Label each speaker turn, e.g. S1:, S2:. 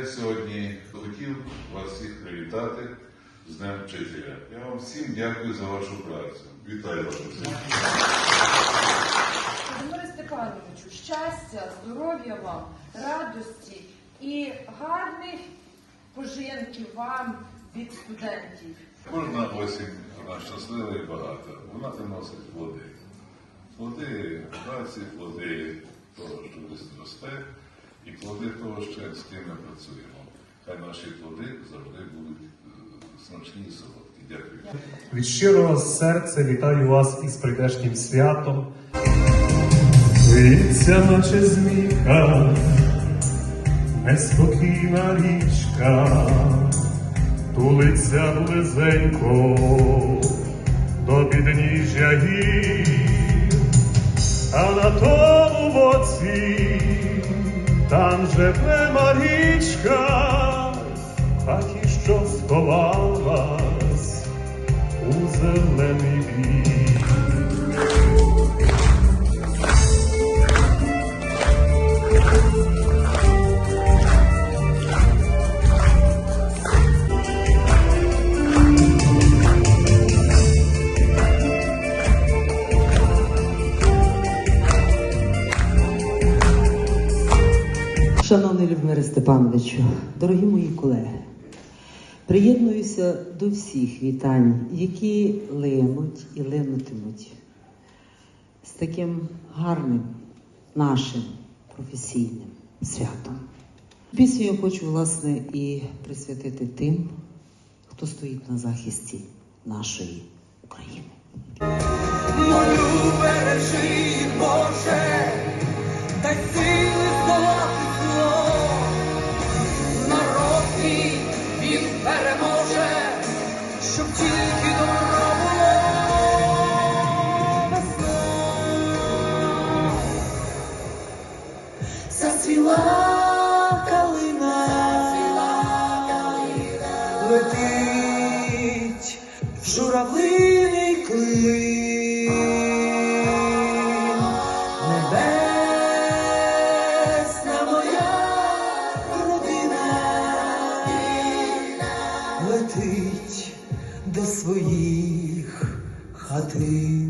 S1: Я сьогодні хотів вас всіх привітати з Днем Вчителя. Я вам всім дякую за вашу працю. Вітаю вас усіх.
S2: Володимире Степановичу, щастя, здоров'я вам, радості і гарних пожинків вам від студентів.
S1: Кожна осінь вона щаслива і багата. Вона приносить плоди. Плоди праці, плоди того, що десь росте, і плоди того, що з ким ми працюємо. Хай наші плоди завжди будуть е, смачні і солодкі. Дякую.
S3: Від щирого серця вітаю вас із прийдешнім святом. Віться, наче змійка, неспокійна річка, тулиться близенько до підніжжя гір, а на тому боці там же Марічка, річка, а ті, що сховалась у зелений бік.
S4: Шановний Людмире Степановичу, дорогі мої колеги, приєднуюся до всіх вітань, які линуть і линутимуть з таким гарним нашим професійним святом. Пісню я хочу, власне, і присвятити тим, хто стоїть на захисті нашої України.
S5: Молю, бережи, Боже, Зацвіла калина, летить журавлиний клин, небесна моя родина. Летить до своїх хатин.